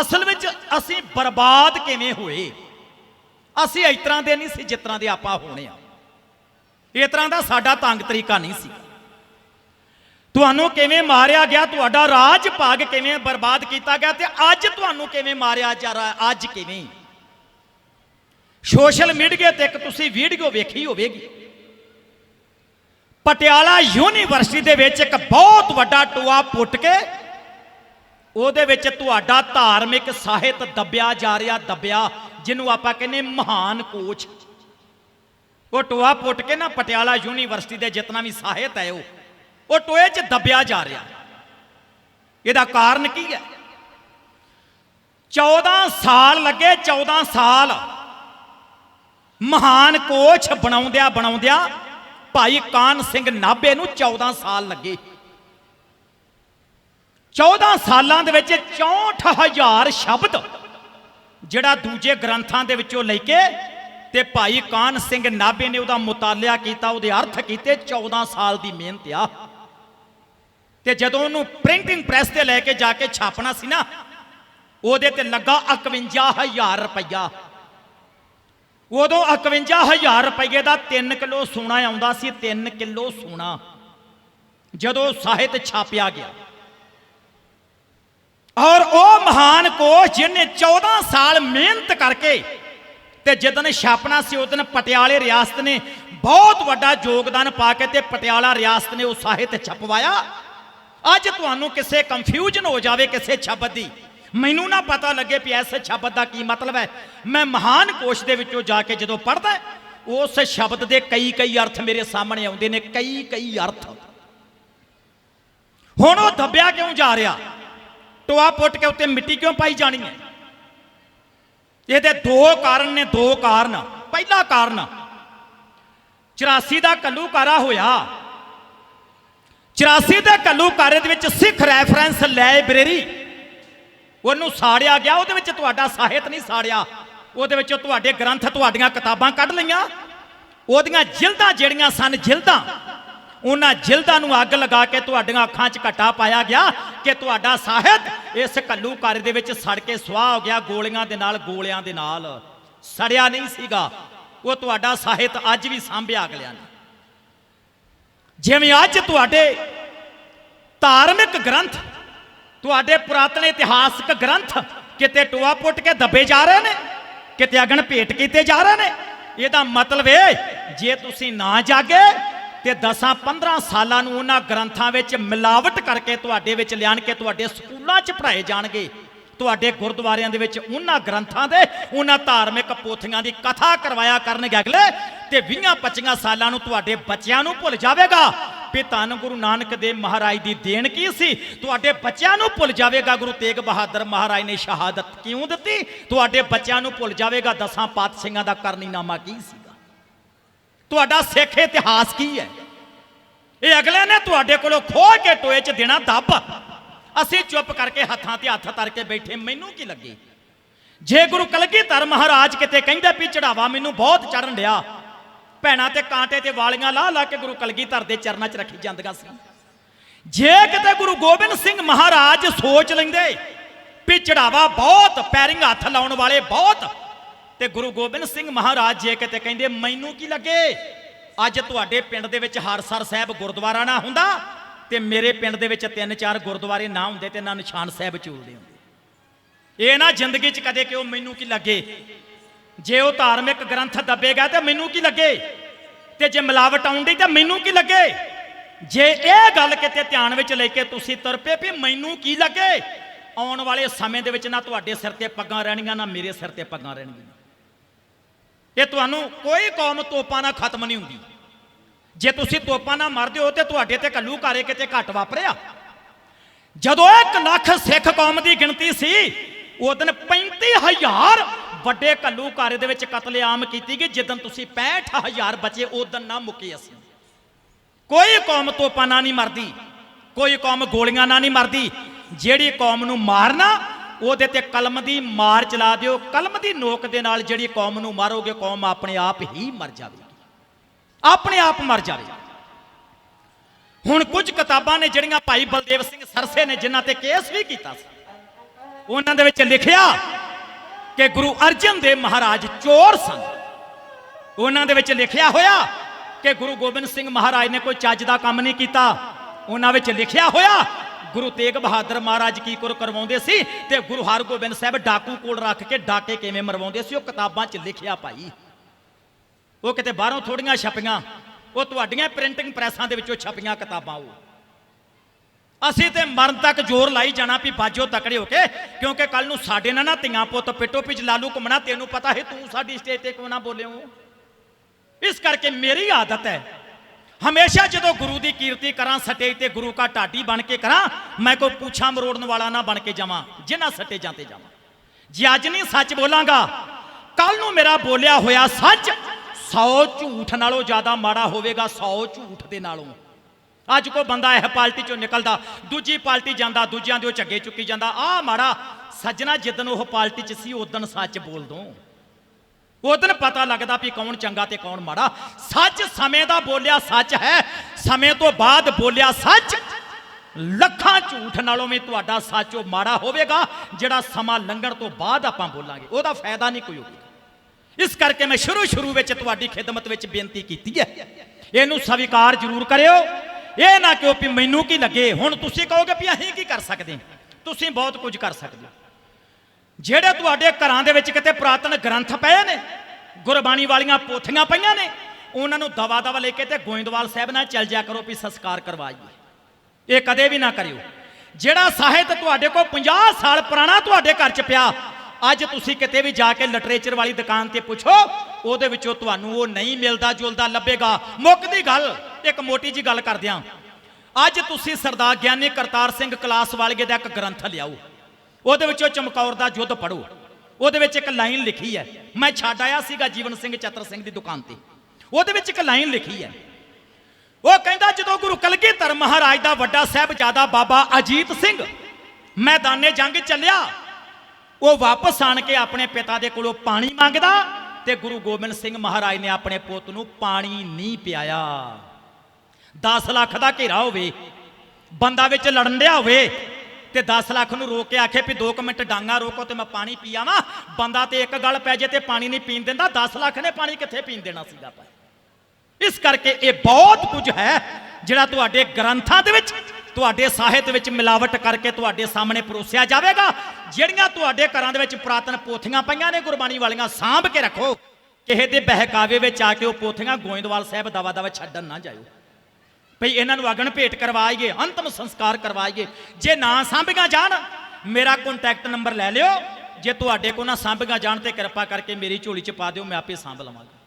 ਅਸਲ ਵਿੱਚ ਅਸੀਂ ਬਰਬਾਦ ਕਿਵੇਂ ਹੋਏ? ਅਸੀਂ ਇਸ ਤਰ੍ਹਾਂ ਦੇ ਨਹੀਂ ਸੀ ਜਿਸ ਤਰ੍ਹਾਂ ਦੇ ਆਪਾਂ ਹੋਣੇ ਆ। ਇਸ ਤਰ੍ਹਾਂ ਦਾ ਸਾਡਾ ਤੰਗ ਤਰੀਕਾ ਨਹੀਂ ਸੀ। ਤੁਹਾਨੂੰ ਕਿਵੇਂ ਮਾਰਿਆ ਗਿਆ, ਤੁਹਾਡਾ ਰਾਜ ਭਾਗ ਕਿਵੇਂ ਬਰਬਾਦ ਕੀਤਾ ਗਿਆ ਤੇ ਅੱਜ ਤੁਹਾਨੂੰ ਕਿਵੇਂ ਮਾਰਿਆ ਜਾ ਰਿਹਾ, ਅੱਜ ਕਿਵੇਂ? ਸੋਸ਼ਲ ਮੀਡੀਆ ਤੇ ਇੱਕ ਤੁਸੀਂ ਵੀਡੀਓ ਵੇਖੀ ਹੋਵੇਗੀ। ਪਟਿਆਲਾ ਯੂਨੀਵਰਸਿਟੀ ਦੇ ਵਿੱਚ ਇੱਕ ਬਹੁਤ ਵੱਡਾ ਟੋਆ ਪੁੱਟ ਕੇ ਉਹਦੇ ਵਿੱਚ ਤੁਹਾਡਾ ਧਾਰਮਿਕ ਸਾਹਿਤ ਦੱਬਿਆ ਜਾ ਰਿਹਾ, ਦੱਬਿਆ, ਜਿਹਨੂੰ ਆਪਾਂ ਕਹਿੰਦੇ ਮਹਾਨ ਕੋਚ। ਉਹ ਟੋਆ ਪੁੱਟ ਕੇ ਨਾ ਪਟਿਆਲਾ ਯੂਨੀਵਰਸਿਟੀ ਦੇ ਜਿਤਨਾ ਵੀ ਸਾਹਿਤ ਹੈ ਉਹ ਉਹ ਟੋਏ 'ਚ ਦੱਬਿਆ ਜਾ ਰਿਹਾ। ਇਹਦਾ ਕਾਰਨ ਕੀ ਹੈ? 14 ਸਾਲ ਲੱਗੇ 14 ਸਾਲ ਮਹਾਨ ਕੋਚ ਬਣਾਉਂਦਿਆਂ ਬਣਾਉਂਦਿਆਂ ਭਾਈ ਕਾਨ ਸਿੰਘ ਨਾਭੇ ਨੂੰ 14 ਸਾਲ ਲੱਗੇ। 14 ਸਾਲਾਂ ਦੇ ਵਿੱਚ 64000 ਸ਼ਬਦ ਜਿਹੜਾ ਦੂਜੇ ਗ੍ਰੰਥਾਂ ਦੇ ਵਿੱਚੋਂ ਲੈ ਕੇ ਤੇ ਭਾਈ ਕਾਨ ਸਿੰਘ ਨਾਭੇ ਨੇ ਉਹਦਾ ਮੁਤਾਲਿਆ ਕੀਤਾ, ਉਹਦੇ ਅਰਥ ਕੀਤੇ 14 ਸਾਲ ਦੀ ਮਿਹਨਤ ਆ। ਤੇ ਜਦੋਂ ਉਹਨੂੰ ਪ੍ਰਿੰਟਿੰਗ ਪ੍ਰੈਸ ਤੇ ਲੈ ਕੇ ਜਾ ਕੇ ਛਾਪਣਾ ਸੀ ਨਾ, ਉਹਦੇ ਤੇ ਲੱਗਾ 51000 ਰੁਪਇਆ ਉਦੋਂ 51000 ਰੁਪਏ ਦਾ 3 ਕਿਲੋ ਸੋਨਾ ਆਉਂਦਾ ਸੀ 3 ਕਿਲੋ ਸੋਨਾ। ਜਦੋਂ ਸਾਹਿਤ ਛਾਪਿਆ ਗਿਆ ਔਰ ਉਹ ਮਹਾਨ ਕੋਚ ਜਿਹਨੇ 14 ਸਾਲ ਮਿਹਨਤ ਕਰਕੇ ਤੇ ਜਦੋਂ ਛਾਪਣਾ ਸੀ, ਉਦੋਂ ਪਟਿਆਲੇ ਰਿਆਸਤ ਨੇ ਬਹੁਤ ਵੱਡਾ ਯੋਗਦਾਨ ਪਾ ਕੇ ਤੇ ਪਟਿਆਲਾ ਰਿਆਸਤ ਨੇ ਉਹ ਸਾਹਿਤ ਛਪਵਾਇਆ। ਅੱਜ ਤੁਹਾਨੂੰ ਕਿਸੇ ਕੰਫਿਊਜ਼ਨ ਹੋ ਜਾਵੇ, ਕਿਸੇ ਸ਼ਬਦ ਦੀ। ਮੈਨੂੰ ਨਾ ਪਤਾ ਲੱਗੇ ਵੀ ਇਸ ਸ਼ਬਦ ਦਾ ਕੀ ਮਤਲਬ ਹੈ। ਮੈਂ ਮਹਾਨ ਕੋਸ਼ ਦੇ ਵਿੱਚੋਂ ਜਾ ਕੇ ਜਦੋਂ ਪੜ੍ਹਦਾ, ਉਸ ਸ਼ਬਦ ਦੇ ਕਈ ਕਈ ਅਰਥ ਮੇਰੇ ਸਾਹਮਣੇ ਆਉਂਦੇ ਨੇ, ਕਈ ਕਈ ਅਰਥ। ਹੁਣ ਉਹ ਦੱਬਿਆ ਕਿਉਂ ਜਾ ਰਿਹਾ? ਟੋਆ ਪੁੱਟ ਕੇ ਉੱਤੇ ਮਿੱਟੀ ਕਿਉਂ ਪਾਈ ਜਾਣੀ ਹੈ? ਇਹਦੇ ਦੋ ਕਾਰਨ ਨੇ, ਦੋ ਕਾਰਨ। ਪਹਿਲਾ ਕਾਰਨ 84 ਦਾ ਕੱਲੂਕਾਰਾ ਹੋਇਆ। 84 ਦੇ ਕੱਲੂਕਾਰੇ ਦੇ ਵਿੱਚ ਸਿੱਖ ਰੈਫਰੈਂਸ ਲਾਇਬ੍ਰੇਰੀ ਉਹਨੂੰ ਸਾੜਿਆ ਗਿਆ, ਉਹਦੇ ਵਿੱਚ ਤੁਹਾਡਾ ਸਾਹਿਤ ਨਹੀਂ ਸਾੜਿਆ। ਉਹਦੇ ਵਿੱਚੋਂ ਤੁਹਾਡੇ ਗ੍ਰੰਥ ਤੁਹਾਡੀਆਂ ਕਿਤਾਬਾਂ ਕੱਢ ਲਈਆਂ। ਉਹਦੀਆਂ ਜਿਲਦਾਂ ਜਿਹੜੀਆਂ ਸਨ, ਜਿਲਦਾਂ। ਉਹਨਾਂ ਜਿਲਦਾਂ ਨੂੰ ਅੱਗ ਲਗਾ ਕੇ ਤੁਹਾਡੀਆਂ ਅੱਖਾਂ 'ਚ ਘਟਾ ਪਾਇਆ ਗਿਆ। ਕਿ ਤੁਹਾਡਾ ਸਾਹਿਤ ਇਸ ਕੱਲੂਕਾਰੇ ਦੇ ਵਿੱਚ ਸੜ ਕੇ ਸੁਆਹ ਹੋ ਗਿਆ ਗੋਲੀਆਂ ਦੇ ਨਾਲ, ਗੋਲਿਆਂ ਦੇ ਨਾਲ। ਸੜਿਆ ਨਹੀਂ ਸੀਗਾ। ਉਹ ਤੁਹਾਡਾ ਸਾਹਿਤ ਅੱਜ ਵੀ ਸਾਂਭਿਆ ਅਗਲਿਆਂ ਨੇ। ਜਿਵੇਂ ਅੱਜ ਤੁਹਾਡੇ ਧਾਰਮਿਕ ਗ੍ਰੰਥ, ਤੁਹਾਡੇ ਪੁਰਾਤਨ ਇਤਿਹਾਸਕ ਗ੍ਰੰਥ ਕਿਤੇ ਟੋਆ ਪੁੱਟ ਕੇ ਦੱਬੇ ਜਾ ਰਹੇ ਨੇ, ਕਿਤੇ ਅਗਨ ਭੇਟ ਕੀਤੇ ਜਾ ਰਹੇ ਨੇ, ਇਹਦਾ ਮਤਲਬ ਇਹ, ਜੇ ਤੁਸੀਂ ਨਾ ਜਾਗੇ ਤੇ 10 15 ਸਾਲਾਂ ਨੂੰ ਉਹਨਾਂ ਗ੍ਰੰਥਾਂ ਵਿੱਚ ਮਿਲਾਵਟ ਕਰਕੇ ਤੁਹਾਡੇ ਵਿੱਚ ਲਿਆਣ ਕੇ ਤੁਹਾਡੇ ਸਕੂਲਾਂ 'ਚ ਪੜ੍ਹਾਏ ਜਾਣਗੇ। ਤੁਹਾਡੇ ਗੁਰਦੁਆਰਿਆਂ ਦੇ ਵਿੱਚ ਉਹਨਾਂ ਗ੍ਰੰਥਾਂ ਦੇ, ਉਹਨਾਂ ਧਾਰਮਿਕ ਪੋਥੀਆਂ ਦੀ ਕਥਾ ਕਰਵਾਇਆ ਕਰਨਗੇ ਅਗਲੇ, ਤੇ 20 25 ਸਾਲਾਂ ਨੂੰ ਤੁਹਾਡੇ ਬੱਚਿਆਂ ਨੂੰ ਭੁੱਲ ਜਾਵੇਗਾ। ਵੀ ਧੰਨ ਗੁਰੂ ਨਾਨਕ ਦੇਵ ਮਹਾਰਾਜ ਦੀ ਦੇਣ ਕੀ ਸੀ? ਤੁਹਾਡੇ ਬੱਚਿਆਂ ਨੂੰ ਭੁੱਲ ਜਾਵੇਗਾ, ਗੁਰੂ ਤੇਗ ਬਹਾਦਰ ਮਹਾਰਾਜ ਨੇ ਸ਼ਹਾਦਤ ਕਿਉਂ ਦਿੱਤੀ? ਤੁਹਾਡੇ ਬੱਚਿਆਂ ਨੂੰ ਭੁੱਲ ਜਾਵੇਗਾ, ਦਸਾਂ ਪਾਤਸ਼ਾਹਾਂ ਦਾ ਕਰਨੀਨਾਮਾ ਕੀ ਸੀ? ਤੁਹਾਡਾ ਸਿੱਖ ਇਤਿਹਾਸ ਕੀ ਹੈ? ਇਹ ਅਗਲੇ ਨੇ ਤੁਹਾਡੇ ਕੋਲੋਂ ਖੋਹ ਕੇ ਟੋਏ 'ਚ ਦੇਣਾ ਦੱਬ। ਅਸੀਂ ਚੁੱਪ ਕਰਕੇ ਹੱਥਾਂ ਤੇ ਹੱਥ ਧਰ ਕੇ ਬੈਠੇ, ਮੈਨੂੰ ਕੀ ਲੱਗੇ? ਜੇ ਗੁਰੂ ਕਲਗੀਧਰ ਮਹਾਰਾਜ ਕਿਤੇ ਕਹਿੰਦੇ ਵੀ ਚੜਾਵਾ ਮੈਨੂੰ ਬਹੁਤ ਚੜਨ ਡਿਆ, ਭੈਣਾਂ ਤੇ ਕਾਂਟੇ ਤੇ ਵਾਲੀਆਂ ਲਾ ਲਾ ਕੇ ਗੁਰੂ ਕਲਗੀਧਰ ਦੇ ਚਰਨਾਂ 'ਚ ਰੱਖੀ ਜਾਂਦੀਆਂ ਸੀ। ਜੇ ਕਿਤੇ ਗੁਰੂ ਗੋਬਿੰਦ ਸਿੰਘ ਮਹਾਰਾਜ ਸੋਚ ਲੈਂਦੇ ਵੀ ਚੜਾਵਾ ਬਹੁਤ ਪੈਰਿੰਗ ਹੱਥ ਲਾਉਣ ਵਾਲੇ ਬਹੁਤ ਤੇ ਗੁਰੂ ਗੋਬਿੰਦ ਸਿੰਘ ਮਹਾਰਾਜ ਜੇ ਕਿਤੇ ਕਹਿੰਦੇ, ਮੈਨੂੰ ਕੀ ਲੱਗੇ? ਅੱਜ ਤੁਹਾਡੇ ਪਿੰਡ ਦੇ ਵਿੱਚ ਹਰਸਰ ਸਾਹਿਬ ਗੁਰਦੁਆਰਾ ਨਾ ਹੁੰਦਾ ਤੇ ਮੇਰੇ ਪਿੰਡ ਦੇ ਵਿੱਚ ਤਿੰਨ ਚਾਰ ਗੁਰਦੁਆਰੇ ਨਾ ਹੁੰਦੇ ਤੇ ਨਾ ਨਿਸ਼ਾਨ ਸਾਹਿਬ ਚੂਲਦੇ ਹੁੰਦੇ। ਇਹ ਨਾ ਜ਼ਿੰਦਗੀ 'ਚ ਕਦੇ ਕਿ ਉਹ ਮੈਨੂੰ ਕੀ ਲੱਗੇ? ਜੇ ਉਹ ਧਾਰਮਿਕ ਗ੍ਰੰਥ ਦੱਬੇਗਾ ਤੇ ਮੈਨੂੰ ਕੀ ਲੱਗੇ? ਤੇ ਜੇ ਮਿਲਾਵਟ ਆਉਂਦੀ ਤਾਂ ਮੈਨੂੰ ਕੀ ਲੱਗੇ? ਜੇ ਇਹ ਗੱਲ ਕਿਤੇ ਧਿਆਨ ਵਿੱਚ ਲੈ ਕੇ ਤੁਸੀਂ ਤੁਰ ਪਏ ਵੀ ਮੈਨੂੰ ਕੀ ਲੱਗੇ? ਆਉਣ ਵਾਲੇ ਸਮੇਂ ਦੇ ਵਿੱਚ ਨਾ ਤੁਹਾਡੇ ਸਿਰ ਤੇ ਪੱਗਾਂ ਰਹਿਣਗੀਆਂ ਨਾ ਮੇਰੇ ਸਿਰ ਤੇ ਪੱਗਾਂ ਰਹਿਣਗੀਆਂ। ਇਹ ਤੁਹਾਨੂੰ ਕੋਈ ਕੌਮ ਤੋਪਾਂ ਨਾਲ ਖਤਮ ਨਹੀਂ ਹੁੰਦੀ। ਜੇ ਤੁਸੀਂ ਤੋਪਾਂ ਨਾਲ ਮਰਦੇ ਹੋ ਤੇ ਤੁਹਾਡੇ ਤੇ ਕੱਲੂ ਘਾਰੇ ਕਿਤੇ ਘੱਟ ਵਾਪਰਿਆ। ਜਦੋਂ 1 ਲੱਖ ਸਿੱਖ ਕੌਮ ਦੀ ਗਿਣਤੀ ਸੀ ਉਦੋਂ 35000 ਵੱਡੇ ਕੱਲੂ ਘਾਰੇ ਦੇ ਵਿੱਚ ਕਤਲੇਆਮ ਕੀਤੀ ਗਈ। ਜਦੋਂ ਤੁਸੀਂ 65000 ਬਚੇ ਉਦੋਂ ਨਾ ਮੁੱਕੇ ਅਸੀਂ। ਕੋਈ ਕੌਮ ਤੋਪਾਂ ਨਾਲ ਨਹੀਂ ਮਰਦੀ। ਕੋਈ ਕੌਮ ਗੋਲੀਆਂ ਨਾਲ ਨਹੀਂ ਮਰਦੀ। ਜਿਹੜੀ ਕੌਮ ਨੂੰ ਮਾਰਨਾ ਉਹਦੇ ਤੇ ਕਲਮ ਦੀ ਮਾਰ ਚਲਾ ਦਿਓ। ਕਲਮ ਦੀ ਨੋਕ ਦੇ ਨਾਲ ਜਿਹੜੀ ਕੌਮ ਨੂੰ ਮਾਰੋਗੇ, ਕੌਮ ਆਪਣੇ ਆਪ ਹੀ ਮਰ ਜਾਵੇਗੀ। ਆਪਣੇ ਆਪ ਮਰ ਜਾਵੇਗੀ। ਹੁਣ ਕੁਝ ਕਿਤਾਬਾਂ ਨੇ ਜਿਹੜੀਆਂ ਭਾਈ ਬਲਦੇਵ ਸਿੰਘ ਸਰਸੇ ਨੇ, ਜਿਨ੍ਹਾਂ ਤੇ ਕੇਸ ਵੀ ਕੀਤਾ ਸੀ, ਉਹਨਾਂ ਦੇ ਵਿੱਚ ਲਿਖਿਆ ਕਿ ਗੁਰੂ ਅਰਜਨ ਦੇਵ ਮਹਾਰਾਜ ਚੋਰ ਸਨ। ਉਹਨਾਂ ਦੇ ਵਿੱਚ ਲਿਖਿਆ ਹੋਇਆ ਕਿ ਗੁਰੂ ਗੋਬਿੰਦ ਸਿੰਘ ਮਹਾਰਾਜ ਨੇ ਕੋਈ ਚੱਜ ਦਾ ਕੰਮ ਨਹੀਂ ਕੀਤਾ। ਉਹਨਾਂ ਵਿੱਚ ਲਿਖਿਆ ਹੋਇਆ ਗੁਰੂ ਤੇਗ ਬਹਾਦਰ ਮਹਾਰਾਜ ਕੀ ਕੁਰ ਕਰਵਾਉਂਦੇ ਸੀ ਤੇ ਗੁਰੂ ਹਰਗੋਬਿੰਦ ਸਾਹਿਬ ਡਾਕੂ ਕੋਲ ਰੱਖ ਕੇ ਡਾਕੇ ਕਿਵੇਂ ਮਰਵਾਉਂਦੇ ਸੀ, ਉਹ ਕਿਤਾਬਾਂ 'ਚ ਲਿਖਿਆ ਭਾਈ। ਉਹ ਕਿਤੇ ਬਾਹਰੋਂ ਥੋੜੀਆਂ ਛਪੀਆਂ, ਉਹ ਤੁਹਾਡੀਆਂ ਪ੍ਰਿੰਟਿੰਗ ਪ੍ਰੈਸਾਂ ਦੇ ਵਿੱਚੋਂ ਛਪੀਆਂ ਕਿਤਾਬਾਂ ਉਹ। ਅਸੀਂ ਤੇ ਮਰਨ ਤੱਕ ਜ਼ੋਰ ਲਾਈ ਜਾਣਾ ਵੀ ਬਾਜੋ ਤਕੜੇ ਹੋ ਕੇ, ਕਿਉਂਕਿ ਕੱਲ ਨੂੰ ਸਾਡੇ ਨਾਲ ਨਾ ਧੀਆਂ ਪੁੱਤ ਪਿੱਟੋ ਪਿੱਛ ਲਾਲੂ ਘੁੰਮਣਾ, ਤੈਨੂੰ ਪਤਾ ਹੈ ਤੂੰ ਸਾਡੀ ਸਟੇਜ ਤੇ ਕਿਉਂ ਨਾ ਬੋਲਿਓ? ਇਸ ਕਰਕੇ ਮੇਰੀ ਆਦਤ ਹੈ। ਹਮੇਸ਼ਾ ਜਦੋਂ ਗੁਰੂ ਦੀ ਕੀਰਤੀ ਕਰਾਂ ਸਟੇਜ ਤੇ ਗੁਰੂ ਕਾ ਢਾਡੀ ਬਣ ਕੇ ਕਰਾਂ, ਮੈਂ ਕੋਈ ਪੁੱਛਾਂ ਮਰੋੜਨ ਵਾਲਾ ਨਾ ਬਣ ਕੇ ਜਾਵਾਂ, ਜਿਨ੍ਹਾਂ ਸਟੇਜਾਂ ਤੇ ਜਾਵਾਂ। ਜੇ ਅੱਜ ਨਹੀਂ ਸੱਚ ਬੋਲਾਂਗਾ ਕੱਲ ਨੂੰ ਮੇਰਾ ਬੋਲਿਆ ਹੋਇਆ ਸੱਚ 100 ਝੂਠ ਨਾਲੋਂ ਜ਼ਿਆਦਾ ਮਾੜਾ ਹੋਵੇਗਾ 100 ਝੂਠ ਦੇ ਨਾਲੋਂ। ਅੱਜ ਕੋ ਬੰਦਾ ਇਹ ਪਾਰਟੀ ਚੋਂ ਨਿਕਲਦਾ, ਦੂਜੀ ਪਾਰਟੀ ਜਾਂਦਾ, ਦੂਜਿਆਂ ਦੇ ਉਹ ਝੱਗੇ ਚੁੱਕੀ ਜਾਂਦਾ, ਆਹ ਮਾੜਾ ਸੱਜਣਾ ਜਿੱਦਨ ਉਹ ਪਾਰਟੀ 'ਚ ਸੀ ਉਦਨ ਸੱਚ ਬੋਲ ਦੋ। ਉਦਨ ਪਤਾ ਲੱਗਦਾ ਵੀ ਕੌਣ ਚੰਗਾ ਤੇ ਕੌਣ ਮਾੜਾ। ਸੱਚ ਸਮੇਂ ਦਾ ਬੋਲਿਆ ਸੱਚ ਹੈ, ਸਮੇਂ ਤੋਂ ਬਾਅਦ ਬੋਲਿਆ ਸੱਚ। ਲੱਖਾਂ ਝੂਠ ਨਾਲੋਂ ਵੀ ਤੁਹਾਡਾ ਸੱਚ ਉਹ ਮਾੜਾ ਹੋਵੇਗਾ, ਜਿਹੜਾ ਸਮਾਂ ਲੰਘਣ ਤੋਂ ਬਾਅਦ ਆਪਾਂ ਬੋਲਾਂਗੇ। ਉਹਦਾ ਫਾਇਦਾ ਨਹੀਂ ਕੋਈ ਹੋਵੇਗਾ ਇਸ ਕਰਕੇ ਮੈਂ ਸ਼ੁਰੂ ਸ਼ੁਰੂ ਵਿੱਚ ਤੁਹਾਡੀ ਖਿਦਮਤ ਵਿੱਚ ਬੇਨਤੀ ਕੀਤੀ ਹੈ। ਇਹਨੂੰ ਸਵੀਕਾਰ ਜ਼ਰੂਰ ਕਰਿਓ। ਇਹ ਨਾ ਕਿਉਂ ਵੀ ਮੈਨੂੰ ਕੀ ਲੱਗੇ? ਹੁਣ ਤੁਸੀਂ ਕਹੋਗੇ ਵੀ ਅਸੀਂ ਕੀ ਕਰ ਸਕਦੇ ਤੁਸੀਂ ਬਹੁਤ ਕੁਝ ਕਰ ਸਕਦੇ ਹੋ। ਜਿਹੜੇ ਤੁਹਾਡੇ ਘਰਾਂ ਦੇ ਵਿੱਚ ਕਿਤੇ ਪੁਰਾਤਨ ਗ੍ਰੰਥ ਪਏ ਨੇ, ਗੁਰਬਾਣੀ ਵਾਲੀਆਂ ਪੋਥੀਆਂ ਪਈਆਂ ਨੇ, ਉਹਨਾਂ ਨੂੰ ਦਵਾ ਦਵਾ ਲੈ ਕੇ ਤੇ ਗੋਇੰਦਵਾਲ ਸਾਹਿਬ ਨਾਲ ਚੱਲ ਜਾ ਕਰੋ ਵੀ ਸੰਸਕਾਰ ਕਰਵਾਈਏ। ਇਹ ਕਦੇ ਵੀ ਨਾ ਕਰਿਓ। ਜਿਹੜਾ ਸਾਹਿਤ ਤੁਹਾਡੇ ਕੋਲ 50 ਸਾਲ ਪੁਰਾਣਾ ਤੁਹਾਡੇ ਘਰ 'ਚ ਪਿਆ, ਅੱਜ ਤੁਸੀਂ ਕਿਤੇ ਵੀ ਜਾ ਕੇ ਲਿਟਰੇਚਰ ਵਾਲੀ ਦੁਕਾਨ ਤੇ ਪੁੱਛੋ, ਉਹਦੇ ਵਿੱਚੋਂ ਤੁਹਾਨੂੰ ਉਹ ਨਹੀਂ ਮਿਲਦਾ ਜੁਲਦਾ ਲੱਭੇਗਾ। ਮੁੱਕਦੀ ਗੱਲ, ਇੱਕ ਮੋਟੀ ਜੀ ਗੱਲ ਕਰਦਿਆਂ ਅੱਜ ਤੁਸੀਂ ਸਰਦਾਰ ਗਿਆਨੀ ਕਰਤਾਰ ਸਿੰਘ ਕਲਾਸ ਵਾਲੀਏ ਦਾ ਇੱਕ ਗ੍ਰੰਥ ਲਿਆਓ। ਉਹਦੇ ਵਿੱਚ ਉਹ ਚਮਕੌਰ ਦਾ ਯੁੱਧ ਪੜੋ ਉਹਦੇ ਵਿੱਚ ਇੱਕ ਲਾਈਨ ਲਿਖੀ ਹੈ, ਮੈਂ ਛੱਡ ਆਇਆ ਸੀਗਾ ਜੀਵਨ ਸਿੰਘ ਚਤਰ ਸਿੰਘ ਦੀ ਦੁਕਾਨ ਤੇ। ਉਹਦੇ ਵਿੱਚ ਇੱਕ ਲਾਈਨ ਲਿਖੀ ਹੈ, ਉਹ ਕਹਿੰਦਾ ਜਦੋਂ ਗੁਰੂ ਕਲਗੀਧਰ ਮਹਾਰਾਜ ਦਾ ਵੱਡਾ ਸਾਹਿਬਜ਼ਾਦਾ ਬਾਬਾ ਅਜੀਤ ਸਿੰਘ ਮੈਦਾਨੇ ਜੰਗ ਚੱਲਿਆ, ਉਹ ਵਾਪਸ ਆਣ ਕੇ ਆਪਣੇ ਪਿਤਾ ਦੇ ਕੋਲੋਂ ਪਾਣੀ ਮੰਗਦਾ ਤੇ ਗੁਰੂ ਗੋਬਿੰਦ ਸਿੰਘ ਮਹਾਰਾਜ ਨੇ ਆਪਣੇ ਪੁੱਤ ਨੂੰ ਪਾਣੀ ਨਹੀਂ ਪਿਆਇਆ। 10 ਲੱਖ ਦਾ ਘੇਰਾ ਹੋਵੇ, ਬੰਦਾ ਵਿੱਚ ਲੜਨ ਦਿਆ ਹੋਵੇ ਤੇ 10 ਲੱਖ ਨੂੰ ਰੋਕ ਕੇ ਆਖੇ ਵੀ 2 ਮਿੰਟ ਡਾਂਗਾ ਰੋਕੋ ਤੇ ਮੈਂ ਪਾਣੀ ਪੀ ਆਵਾਂ। ਬੰਦਾ ਤੇ ਇੱਕ ਗੱਲ ਪੈ ਜੇ ਤੇ ਪਾਣੀ ਨਹੀਂ ਪੀਣ ਦਿੰਦਾ। 10 ਲੱਖ ਨੇ ਪਾਣੀ ਕਿੱਥੇ ਪੀਣ ਦੇਣਾ ਸੀਗਾ ਭਾਈ ਇਸ ਕਰਕੇ ਇਹ ਬਹੁਤ ਕੁਝ ਹੈ ਜਿਹੜਾ ਤੁਹਾਡੇ ਗ੍ਰੰਥਾਂ ਦੇ ਵਿੱਚ, ਤੁਹਾਡੇ ਸਾਹਿਤ ਵਿੱਚ ਮਿਲਾਵਟ ਕਰਕੇ ਤੁਹਾਡੇ ਸਾਹਮਣੇ ਪਰੋਸਿਆ ਜਾਵੇਗਾ। ਜਿਹੜੀਆਂ ਤੁਹਾਡੇ ਘਰਾਂ ਦੇ ਵਿੱਚ ਪੁਰਾਤਨ ਪੋਥੀਆਂ ਪਈਆਂ ਨੇ, ਗੁਰਬਾਣੀ ਵਾਲੀਆਂ ਸਾਂਭ ਕੇ ਰੱਖੋ। ਕਿਸੇ ਦੇ ਬਹਿਕਾਵੇ ਵਿੱਚ ਆ ਕੇ ਉਹ ਪੋਥੀਆਂ ਗੋਇੰਦਵਾਲ ਸਾਹਿਬ ਦਵਾ ਦਵਾ ਛੱਡਣ ਨਾ ਜਾਇਓ। ਭਈ ਇਹਨਾਂ ਨੂੰ ਅਗਨ ਭੇਟ ਕਰਵਾਈਏ, ਅੰਤਮ ਸੰਸਕਾਰ ਕਰਵਾਈਏ। ਜੇ ਨਾ ਸਾਂਭੀਆਂ ਜਾਣ, ਮੇਰਾ ਕੰਟੈਕਟ ਨੰਬਰ ਲੈ ਲਿਓ। ਜੇ ਤੁਹਾਡੇ ਕੋਲ ਨਾ ਸਾਂਭੀਆਂ ਜਾਣ ਤੇ ਕਿਰਪਾ ਕਰਕੇ ਮੇਰੀ ਝੋਲੀ 'ਚ ਪਾ ਦਿਓ, ਮੈਂ ਆਪੇ ਸਾਂਭ ਲਵਾਂਗਾ।